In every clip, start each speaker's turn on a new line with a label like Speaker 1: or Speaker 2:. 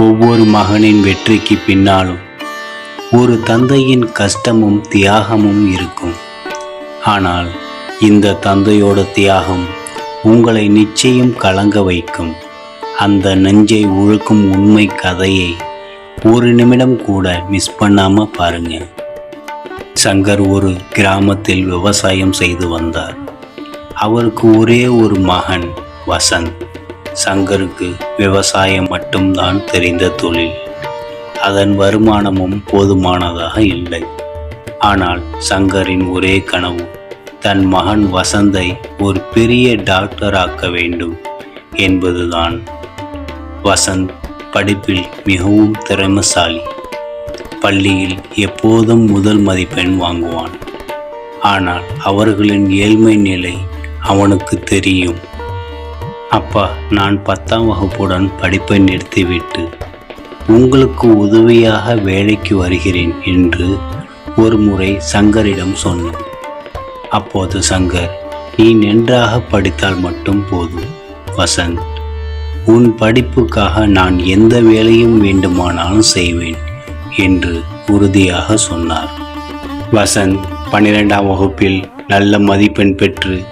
Speaker 1: ஒவ்வொரு மகனின் வெற்றிக்கு பின்னாலும் ஒரு தந்தையின் கஷ்டமும் தியாகமும் இருக்கும். ஆனால் இந்த தந்தையோட தியாகம் உங்களை நிச்சயம் கலங்க வைக்கும். அந்த நெஞ்சை உழுக்கும் உண்மை கதையை ஒரு நிமிடம் கூட மிஸ் பண்ணாம பாருங்க. சங்கர் ஒரு கிராமத்தில் விவசாயம் செய்து வந்தார். அவருக்கு ஒரே ஒரு மகன் வசந்த். சங்கருக்கு விவசாயம் மட்டும்தான் தெரிந்த தொழில். அதன் வருமானமும் போதுமானதாக இல்லை. ஆனால் சங்கரின் ஒரே கனவு தன் மகன் வசந்தை ஒரு பெரிய டாக்டர் ஆக்க வேண்டும் என்பதுதான். வசந்த் படிப்பில் மிகவும் திறமைசாலி. பள்ளியில் எப்போதும் முதல் மதிப்பெண் வாங்குவான். ஆனால் அவர்களின் ஏழ்மை நிலை அவனுக்கு தெரியும். அப்பா நான் பத்தாம் வகுப்புடன் படிப்பை நிறுத்திவிட்டு உங்களுக்கு உதவியாக வேலைக்கு வருகிறேன் என்று ஒரு முறை சங்கரிடம் சொன்னேன். அப்போது சங்கர் நீ நன்றாக படித்தால் மட்டும் போதும் வசந்த். உன் படிப்புக்காக நான் எந்த வேலையும் வேண்டுமானாலும் செய்வேன் என்று உறுதியாக சொன்னார். வசந்த் பன்னிரெண்டாம் வகுப்பில் நல்ல மதிப்பெண் பெற்று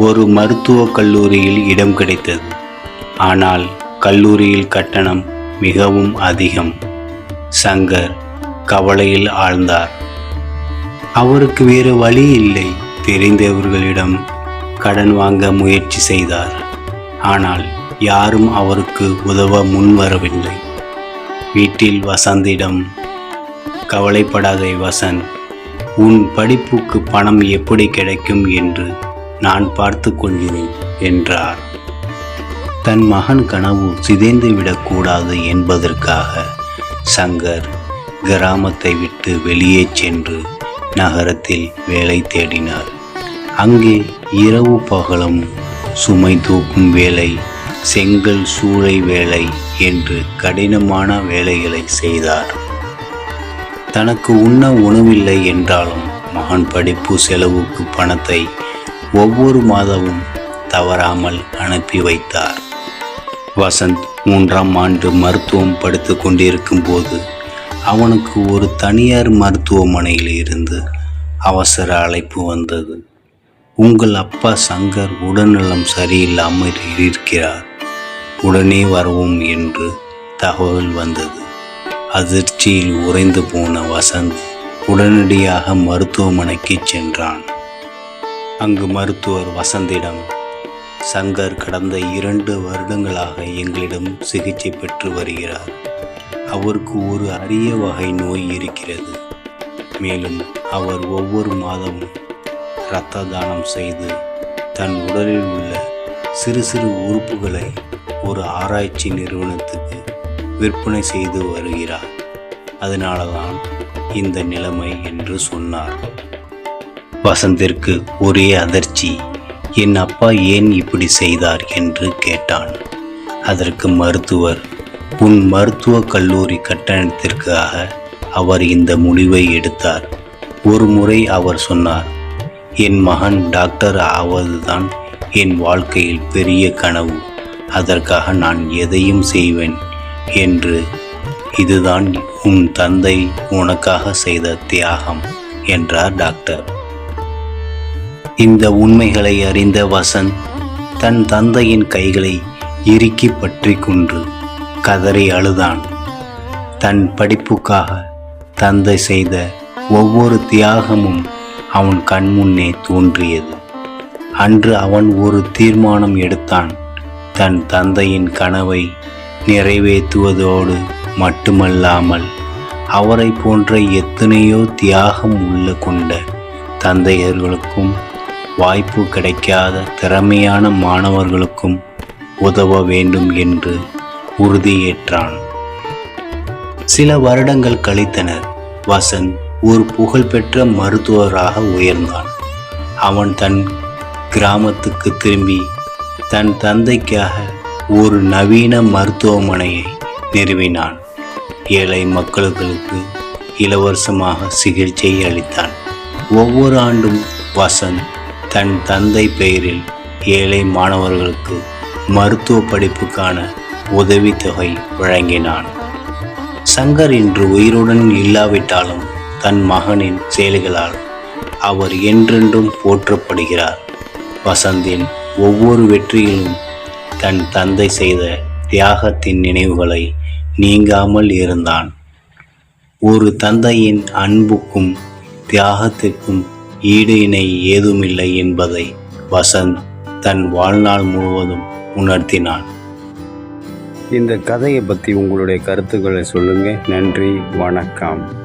Speaker 1: ஒரு மருத்துவக் கல்லூரியில் இடம் கிடைத்தது. ஆனால் கல்லூரியில் கட்டணம் மிகவும் அதிகம். சங்கர் கவலையில் ஆழ்ந்தார். அவருக்கு வேறு வழி இல்லை. தெரிந்தவர்களிடம் கடன் வாங்க முயற்சி செய்தார். ஆனால் யாரும் அவருக்கு உதவ முன்வரவில்லை. வீட்டில் வசந்திடம் கவலைப்படாதே வசந்த். உன் படிப்புக்கு பணம் எப்படி கிடைக்கும்? என்று நான் பார்த்து கொள்கிறேன் என்றார். தன் மகன் கனவு சிதைந்து விடக்கூடாது என்பதற்காக சங்கர் கிராமத்தை விட்டு வெளியே சென்று நகரத்தில் வேலை தேடினார். அங்கே இரவு பகலும் சுமை தூக்கும் வேலை செங்கல் சூளை வேலை என்று கடினமான வேலைகளை செய்தார். தனக்கு உண்ண உணவில்லை என்றாலும் மகன் படிப்பு செலவுக்கு பணத்தை ஒவ்வொரு மாதமும் தவறாமல் அனுப்பி வைத்தார். வசந்த் மூன்றாம் ஆண்டு மருத்துவம் படித்து கொண்டிருக்கும் போது அவனுக்கு ஒரு தனியார் மருத்துவமனையில் இருந்து அவசர அழைப்பு வந்தது. உங்கள் அப்பா சங்கர் உடல்நலம் சரியில்லாமல் இருக்கிறார். உடனே வரவும் என்று தகவல் வந்தது. அதிர்ச்சியில் உறைந்து போன வசந்த் உடனடியாக மருத்துவமனைக்கு சென்றான். அங்கு மருத்துவர் வசந்திடம் சங்கர் கடந்த இரண்டு வருடங்களாக எங்களிடம் சிகிச்சை பெற்று வருகிறார். அவருக்கு ஒரு அரிய வகை நோய் இருக்கிறது. மேலும் அவர் ஒவ்வொரு மாதமும் இரத்த தானம் செய்து தன் உடலில் உள்ள சிறு சிறு உறுப்புகளை ஒரு ஆராய்ச்சி நிறுவனத்துக்கு விற்பனை செய்து வருகிறார். அதனால தான் இந்த நிலைமை என்று சொன்னார். வசந்திற்கு ஒரே அதிர்ச்சி என் அப்பா ஏன் இப்படி செய்தார்? என்று கேட்டான். அதற்கு மருத்துவர் உன் மருத்துவக் கல்லூரி கட்டணத்திற்காக அவர் இந்த முடிவை எடுத்தார். ஒரு முறை அவர் சொன்னார் என் மகன் டாக்டர் ஆவதுதான் என் வாழ்க்கையில் பெரிய கனவு. அதற்காக நான் எதையும் செய்வேன் என்று. இதுதான் உன் தந்தை உனக்காக செய்த தியாகம் என்றார் டாக்டர். இந்த உண்மைகளை அறிந்த வசந்த் தன் தந்தையின் கைகளை இறுக்கி பற்றி கொன்று கதறி அழுதான். தன் படிப்புக்காக தந்தை செய்த ஒவ்வொரு தியாகமும் அவன் கண்முன்னே தோன்றியது. அன்று அவன் ஒரு தீர்மானம் எடுத்தான். தன் தந்தையின் கனவை நிறைவேற்றுவதோடு மட்டுமல்லாமல் அவரை போன்ற எத்தனையோ தியாகம் உள்ள கொண்ட தந்தையர்களுக்கும் வாய்ப்பு கிடைக்காத திறமையான மாணவர்களுக்கும் உதவ வேண்டும் என்று உறுதியேற்றான். சில வருடங்கள் கழித்தனர். வசந்த் ஒரு புகழ்பெற்ற மருத்துவராக உயர்ந்தான். அவன் தன் கிராமத்துக்கு திரும்பி தன் தந்தைக்காக ஒரு நவீன மருத்துவமனையை நிறுவினான். ஏழை மக்களுக்கு இலவசமாக சிகிச்சை அளித்தான். ஒவ்வொரு ஆண்டும் வசந்த் தன் தந்தை பெயரில் ஏழை மாணவர்களுக்கு மருத்துவ படிப்புக்கான உதவித்தொகை வழங்கினான். சங்கர் இன்று உயிருடன் இல்லாவிட்டாலும் தன் மகனின் செயல்களால் அவர் என்றென்றும் போற்றப்படுகிறார். வசந்தின் ஒவ்வொரு வெற்றியிலும் தன் தந்தை செய்த தியாகத்தின் நினைவுகளை நீங்காமல் இருந்தான். ஒரு தந்தையின் அன்புக்கும் தியாகத்திற்கும் ஈடு இணை ஏதுமில்லை என்பதை வசந்த் தன் வாழ்நாள் முழுவதும் உணர்த்தினான்.
Speaker 2: இந்த கதையை பற்றி உங்களுடைய கருத்துக்களை சொல்லுங்கள் நன்றி வணக்கம்.